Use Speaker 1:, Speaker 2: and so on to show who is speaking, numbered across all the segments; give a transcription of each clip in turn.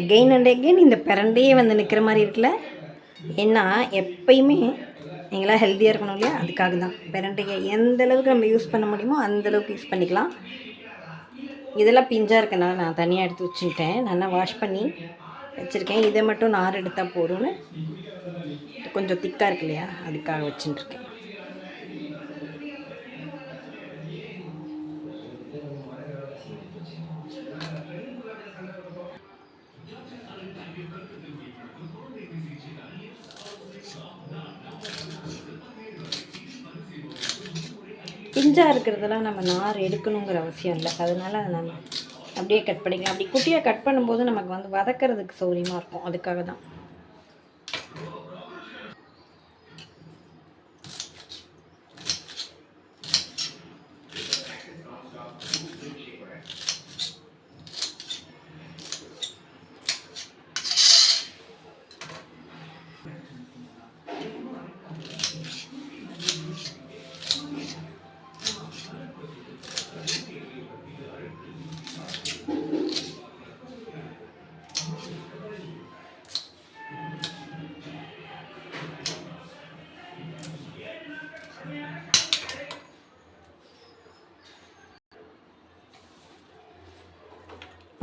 Speaker 1: Again and again இந்த பிறண்டையே வந்து நிற்கிற மாதிரி இருக்குல்ல? ஏன்னா எப்பயுமே நீங்களாம் ஹெல்த்தியாக இருக்கணும் இல்லையா? அதுக்காக தான். பிரண்டையை எந்த அளவுக்கு நம்ம யூஸ் பண்ண முடியுமோ அந்தளவுக்கு யூஸ் பண்ணிக்கலாம். இதெல்லாம் பிஞ்சாக இருக்கனால நான் தனியாக எடுத்து வச்சுக்கிட்டேன். நல்லா வாஷ் பண்ணி வச்சுருக்கேன். இதை மட்டும் நார் எடுத்தால் போதும்னு கொஞ்சம் திக்காக இருக்கு இல்லையா? அதுக்காக வச்சுட்டுருக்கேன். பிஞ்சாக இருக்கிறதெல்லாம் நம்ம நார் எடுக்கணுங்கிற அவசியம் இல்லை. அதனால் அதை நம்ம அப்படியே கட் பண்ணிக்கலாம். அப்படி குட்டியாக கட் பண்ணும்போது நமக்கு வந்து வதக்கிறதுக்கு சௌரியமாக இருக்கும். அதுக்காக தான்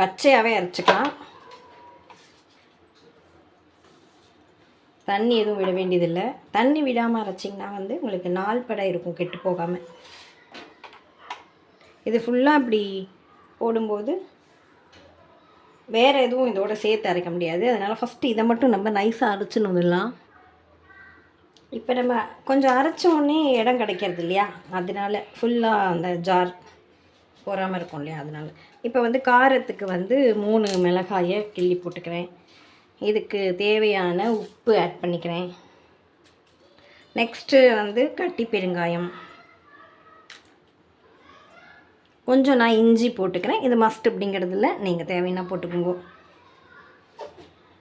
Speaker 1: பச்சையாகவே அரைச்சிக்கலாம். தண்ணி எதுவும் விட வேண்டியதில்லை. தண்ணி விடாமல் அரைச்சிங்கன்னா வந்து உங்களுக்கு நாள் படம் இருக்கும் கெட்டு போகாமல் இது ஃபுல்லாக இப்படி போடும்போது வேறு எதுவும் இதோட சேர்த்து அரைக்க முடியாது. அதனால் ஃபஸ்ட்டு இதை மட்டும் நம்ம நைஸாக அரைச்சின்னு வந்துடலாம். இப்போ நம்ம கொஞ்சம் அரைச்சோடனே இடம் கிடைக்கிறது இல்லையா? அதனால ஃபுல்லாக அந்த ஜார் பொறாமல் இருக்கும் இல்லையா? அதனால. இப்போ வந்து காரத்துக்கு வந்து மூணு மிளகாயை கிள்ளி போட்டுக்கிறேன். இதுக்கு தேவையான உப்பு ஆட் பண்ணிக்கிறேன். நெக்ஸ்ட்டு வந்து கட்டி பெருங்காயம். கொஞ்சம் நான் இஞ்சி போட்டுக்கிறேன். இது மஸ்ட் அப்படிங்கிறதுல நீங்கள் தேவைன்னா போட்டுக்கோங்க.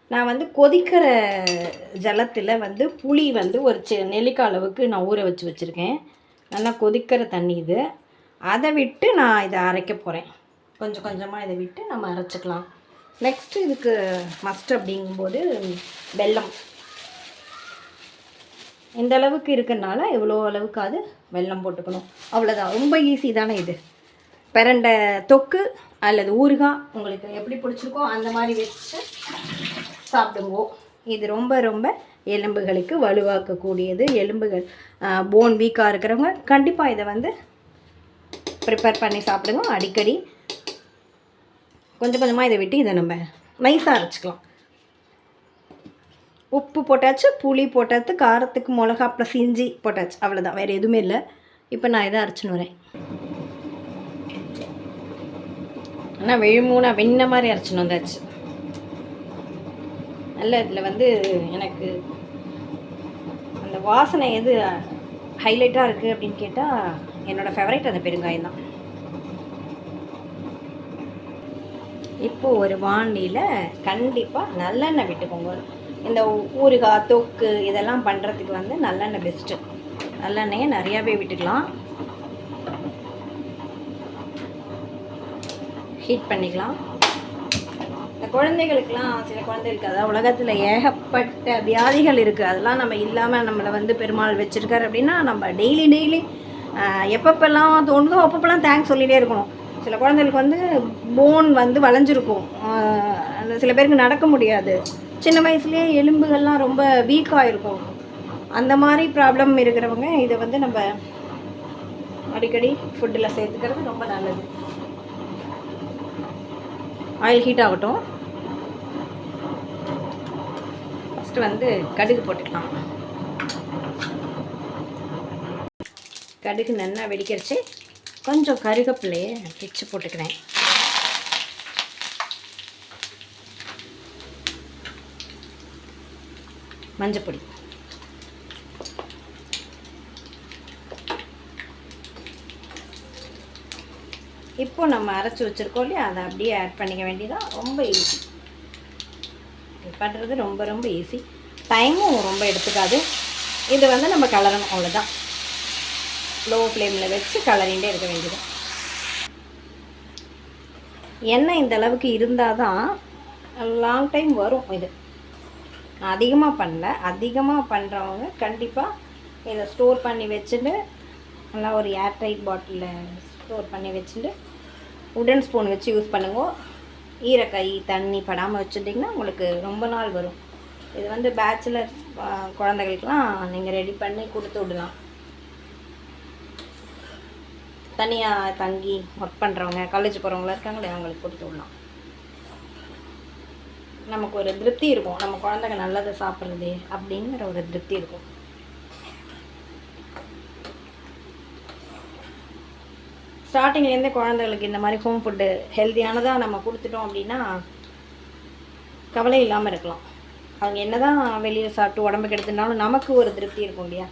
Speaker 1: நான் வந்து கொதிக்கிற ஜலத்தில் வந்து புளி வந்து ஒரு சி நெல்லிக்காய் அளவுக்கு நான் ஊற வச்சு வச்சுருக்கேன். நல்லா கொதிக்கிற தண்ணி இது. அதை விட்டு நான் இதை அரைக்க போகிறேன் கொஞ்சம் கொஞ்சமாக இதை விட்டு நம்ம அரைச்சிக்கலாம். நெக்ஸ்ட்டு இதுக்கு மஸ்ட் அப்படிங்கும்போது வெல்லம். இந்த அளவுக்கு எவ்வளோ இவ்வளோ அளவுக்காவது வெல்லம் போட்டுக்கணும். அவ்வளோதான் ரொம்ப ஈஸி தானே இது. பிரண்டை தொக்கு அல்லது ஊறுகாய் உங்களுக்கு எப்படி பிடிச்சிருக்கோ அந்த மாதிரி வச்சு சாப்பிடுங்கோ. இது ரொம்ப ரொம்ப எலும்புகளுக்கு வலுவாக்கக்கூடியது. எலும்புகள் போன் வீக்காக இருக்கிறவங்க கண்டிப்பாக இதை வந்து ப்ரிப்பேர் பண்ணி சாப்பிடுங்க. அடிக்கடி கொஞ்சம் கொஞ்சமாக இதை விட்டு இதை நம்ம நைஸாக அரைச்சிக்கலாம். உப்பு போட்டாச்சு புளி போட்டாச்சு காரத்துக்கு மிளகா ப்ளஸ் இஞ்சி போட்டாச்சு. அவ்வளோதான் வேறு எதுவுமே இல்லை. இப்போ நான் இதை அரைச்சின்னு வரேன். ஆனால் விழுமூணா வெண்ண மாதிரி அரைச்சின்னு வந்தாச்சு. நல்ல இதில் வந்து எனக்கு அந்த வாசனை எது ஹைலைட்டாக இருக்குது அப்படின்னு கேட்டால் என்னோடய ஃபேவரைட் அந்த பெருங்காயம் தான். இப்போது ஒரு வாண்டியில் கண்டிப்பாக நல்லெண்ணெய் விட்டுக்கோங்க. இந்த ஊறுகாய் தொக்கு இதெல்லாம் பண்ணுறதுக்கு வந்து நல்லெண்ணெய் பெஸ்ட்டு நல்லெண்ணெயை நிறையாவே விட்டுக்கலாம். ஹீட் பண்ணிக்கலாம். இந்த குழந்தைகளுக்கெல்லாம் சில குழந்தைகளுக்கு அதாவது உலகத்தில் ஏகப்பட்ட வியாதிகள் இருக்குது அதெல்லாம் நம்ம இல்லாமல் நம்மளை வந்து பெருமாள் வச்சுருக்காரு அப்படின்னா நம்ம டெய்லி டெய்லி எப்பப்பெல்லாம் தோணுதோ அப்பப்பெல்லாம் தேங்க்ஸ் சொல்லிகிட்டே இருக்கணும். சில குழந்தைகளுக்கு வந்து போன் வந்து வளைஞ்சிருக்கும். அந்த சில பேருக்கு நடக்க முடியாது. சின்ன வயசுலேயே எலும்புகள்லாம் ரொம்ப வீக்காக இருக்கும் அந்த மாதிரி ப்ராப்ளம் இருக்கிறவங்க இதை வந்து நம்ம அடிக்கடி ஃபுட்டில் சேர்த்துக்கிறது ரொம்ப நல்லது. ஆயில் ஹீட் ஆகட்டும். ஃபஸ்ட்டு வந்து கடுகு போட்டுக்கலாம். கடுகு நல்லா வெடிக்கிறச்சு கொஞ்சம் கருகப்பிள்ளையே பிச்சு போட்டுக்கிறேன். மஞ்சப்பொடி. இப்போ நம்ம அரைச்சி வச்சுருக்கோம் இல்லையா? அதை அப்படியே ஆட் பண்ணிக்க வேண்டியதான் ரொம்ப ஈஸி இது பண்ணுறது ரொம்ப ரொம்ப ஈஸி டைமும் ரொம்ப எடுத்துக்காது. இது வந்து நம்ம கலரணும். அவ்வளோதான் லோ ஃப்ளேமில் வச்சு கலரிண்டே இருக்க வேண்டியது எண்ணெய் இந்த அளவுக்கு இருந்தால் தான் லாங் டைம் வரும் இது. நான் அதிகமாக பண்ணல. அதிகமாக பண்ணுறவங்க கண்டிப்பாக இதை ஸ்டோர் பண்ணி வச்சுட்டு நல்லா ஒரு ஏர்டைட் பாட்டிலில் ஸ்டோர் பண்ணி வச்சுட்டு உடன் ஸ்பூன் வச்சு யூஸ் பண்ணுங்க. ஈரக்கை தண்ணி படாமல் வச்சுட்டிங்கன்னா உங்களுக்கு ரொம்ப நாள் வரும். இது வந்து பேச்சுலர்ஸ் குழந்தைகளுக்கெலாம் நீங்கள் ரெடி பண்ணி கொடுத்து விடலாம். தனியாக தங்கி ஒர்க் பண்ணுறவங்க காலேஜ் போகிறவங்களா இருக்காங்களே அவங்களுக்கு கொடுத்து விடலாம். நமக்கு ஒரு திருப்தி இருக்கும். நம்ம குழந்தைங்க நல்லதை சாப்பிட்றது அப்படிங்கிற ஒரு திருப்தி இருக்கும். ஸ்டார்டிங்லேருந்து குழந்தைகளுக்கு இந்த மாதிரி ஹோம் ஃபுட்டு ஹெல்த்தியானதாக நம்ம கொடுத்துட்டோம் அப்படின்னா கவலை இல்லாமல் இருக்கலாம். அவங்க என்ன தான் வெளியில் சாப்பிட்டு உடம்புக்கு எடுத்துனாலும் நமக்கு ஒரு திருப்தி இருக்கும் இல்லையா?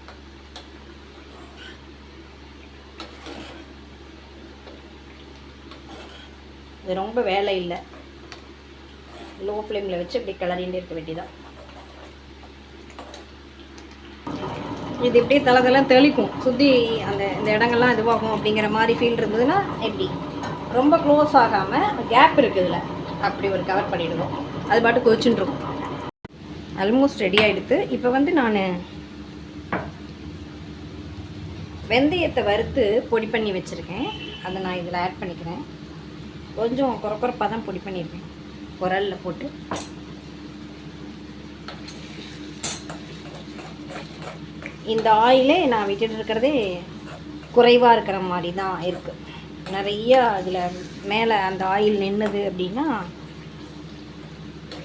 Speaker 1: இது ரொம்ப வேலை இல்லை. லோ ஃப்ளேமில் வச்சு இப்படி கிளறிண்டே இருக்க வேண்டியதான் இது இப்படியே தலை தலை தெளிக்கும். சுற்றி அந்த இந்த இடங்கள்லாம் இதுவாகும் அப்படிங்கிற மாதிரி ஃபீல் இருந்ததுன்னா எப்படி? ரொம்ப க்ளோஸ் ஆகாமல் கேப் இருக்குது இதில். அப்படி ஒரு கவர் பண்ணிவிடுவோம் அது பாட்டு கொதிச்சுட்டு இருக்கும். ஆல்மோஸ்ட் ரெடி ஆகிடுது இப்போ வந்து நான் வெந்தயத்தை வறுத்து பொடி பண்ணி வச்சுருக்கேன். அதை நான் இதில் ஆட் பண்ணிக்கிறேன். கொஞ்சம் குறக்குறப்பாக தான் பொடி பண்ணியிருக்கேன். குரலில் போட்டு. இந்த ஆயிலே நான் விட்டுட்டு இருக்கிறதே குறைவாக இருக்கிற மாதிரி தான் இருக்குது நிறைய அதில் மேலே அந்த ஆயில் நின்றுது அப்படின்னா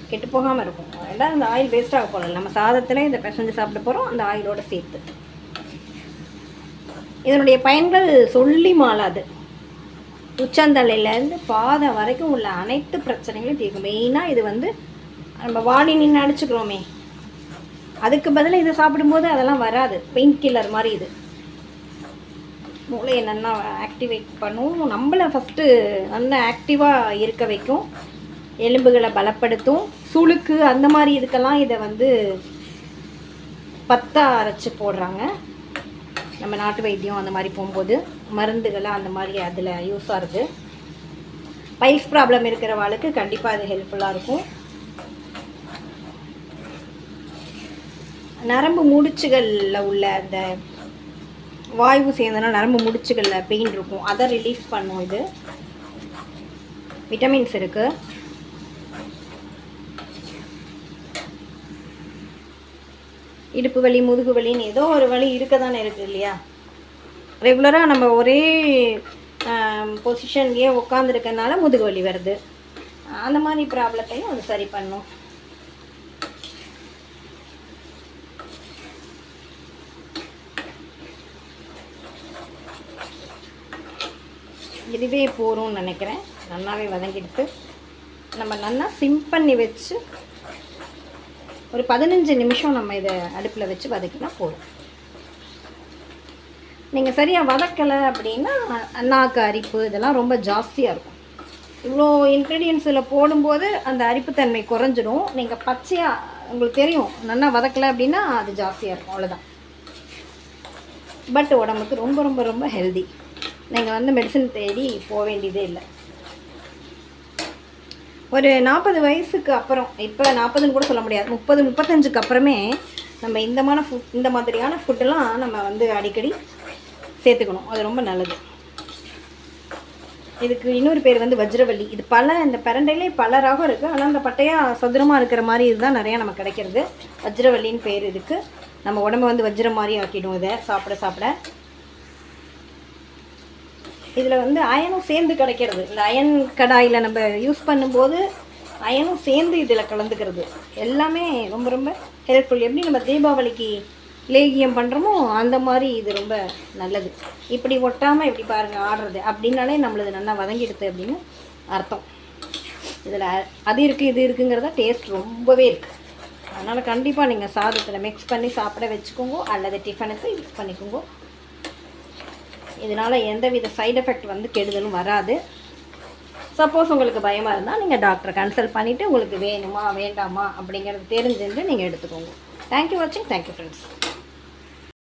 Speaker 1: கெட்டு போகாமல் இருக்கும். ரெண்டாவது அந்த ஆயில் வேஸ்ட் ஆக போகல நம்ம சாதத்தில் இந்த பிசைஞ்சு சாப்பிட போகிறோம் அந்த ஆயிலோட சேர்த்து. இதனுடைய பயன்கள் சொல்லி மாளாது. உச்சந்தலையிலேருந்து பாதம் வரைக்கும் உள்ள அனைத்து பிரச்சனைகளையும் தீர்க்கும். மெயினாக இது வந்து நம்ம வாடி நின்று அடிச்சுக்கிறோமே. அதுக்கு பதிலாக இதை சாப்பிடும்போது அதெல்லாம் வராது. பெயின் கில்லர் மாதிரி இது. மூளையை நல்லா ஆக்டிவேட் பண்ணும். நம்மளை ஃபஸ்ட்டு நல்லா ஆக்டிவாக இருக்க வைக்கும். எலும்புகளை பலப்படுத்தும். சுளுக்கு அந்த மாதிரி இதுக்கெல்லாம் இதை வந்து பத்தா அரைச்சி போடுறாங்க. நம்ம நாட்டு வைத்தியம் அந்த மாதிரி போகும்போது மருந்துகளை அந்த மாதிரி அதில் யூஸ் ஆகுது பைல்ஸ் ப்ராப்ளம் இருக்கிறவாளுக்கு கண்டிப்பாக அது ஹெல்ப்ஃபுல்லாக இருக்கும். நரம்பு முடிச்சுகளில் உள்ள அந்த வாய்வு சேர்ந்தனா நரம்பு முடிச்சுகளில் பெயின் இருக்கும். அதை ரிலீஃப் பண்ணும் இது. விட்டமின்ஸ் இருக்குது இடுப்பு வலி முதுகு வலின்னு ஏதோ ஒரு வலி இருக்க தானே இருக்குது இல்லையா ரெகுலராக நம்ம ஒரே பொசிஷன்லேயே உட்காந்துருக்கனால முதுகு வலி வருது. அந்த மாதிரி ப்ராப்ளத்தையும் அது சரி பண்ணும். இதுவே போகிறோம்னு நினைக்கிறேன். நல்லாவே வதங்கிட்டு நம்ம நல்லா சிம் பண்ணி வச்சு ஒரு பதினஞ்சு நிமிஷம் நம்ம இதை அடுப்பில் வச்சு வதக்கினா போதும். நீங்கள் சரியாக வதக்கலை அப்படின்னா அண்ணாக்கு அரிப்பு இதெல்லாம் ரொம்ப ஜாஸ்தியாக இருக்கும். இவ்வளோ இன்க்ரீடியன்ஸ் இதில் போடும்போது அந்த அரிப்புத்தன்மை குறைஞ்சிடும். நீங்கள் பச்சையாக உங்களுக்கு தெரியும் நல்லா வதக்கலை அப்படின்னா அது ஜாஸ்தியாக இருக்கும். அவ்வளோதான் பட் உடம்புக்கு ரொம்ப ரொம்ப ரொம்ப ஹெல்தி நீங்கள் வந்து மெடிசன் தேடி போக வேண்டியதே இல்லை. ஒரு நாற்பது வயசுக்கு அப்புறம் இப்போ நாற்பதுன்னு கூட சொல்ல முடியாது. முப்பது முப்பத்தஞ்சுக்கு அப்புறமே நம்ம இந்த மாதிரி ஃபுட் இந்த மாதிரியான ஃபுட்டெல்லாம் நம்ம வந்து அடிக்கடி சேர்த்துக்கணும். அது ரொம்ப நல்லது. இதுக்கு இன்னொரு பேர் வந்து வஜ்ரவள்ளி. இது பல இந்த பிரண்டையிலே பல ரகம் இருக்குது ஆனால் அந்த பட்டையாக சதுரமாக இருக்கிற மாதிரி இதுதான் நிறையா நமக்கு கிடைக்கிறது. வஜ்ரவள்ளின்னு பேர் இதுக்கு. நம்ம உடம்ப வந்து வஜ்ரம் மாதிரி ஆக்கிடும் இதை. சாப்பிட சாப்பிட. இதில் வந்து அயனும் சேர்ந்து கிடைக்கிறது. இந்த அயன் கடாயில் நம்ம யூஸ் பண்ணும்போது அயனும் சேர்ந்து இதில் கலந்துக்கிறது. எல்லாமே ரொம்ப ரொம்ப ஹெல்ப்ஃபுல் எப்படி நம்ம தீபாவளிக்கு லேகியம் பண்ணுறோமோ அந்த மாதிரி இது ரொம்ப நல்லது. இப்படி ஒட்டாமல் இப்படி பாருங்கள் ஆடுறது அப்படின்னாலே நம்மளது நல்லா வதங்கிடுது அப்படின்னு அர்த்தம். இதில் அது இருக்குது இது இருக்குங்கிறத டேஸ்ட் ரொம்பவே இருக்குது அதனால் கண்டிப்பாக நீங்கள் சாதத்தில் மிக்ஸ் பண்ணி சாப்பிட வச்சுக்கோங்க அல்லது டிஃபனுக்கு யூஸ் பண்ணிக்கோங்க. இதனால் எந்தவித சைடு எஃபெக்ட் வந்து கெடுதலும் வராது. சப்போஸ் உங்களுக்கு பயமாக இருந்தால் நீங்கள் டாக்டரை கன்சல்ட் பண்ணிவிட்டு உங்களுக்கு வேணுமா வேண்டாமா அப்படிங்கிறது தெரிஞ்சுட்டு நீங்கள் எடுத்துக்கோங்க. தேங்க்யூ வாட்சிங் தேங்க்யூ ஃப்ரெண்ட்ஸ்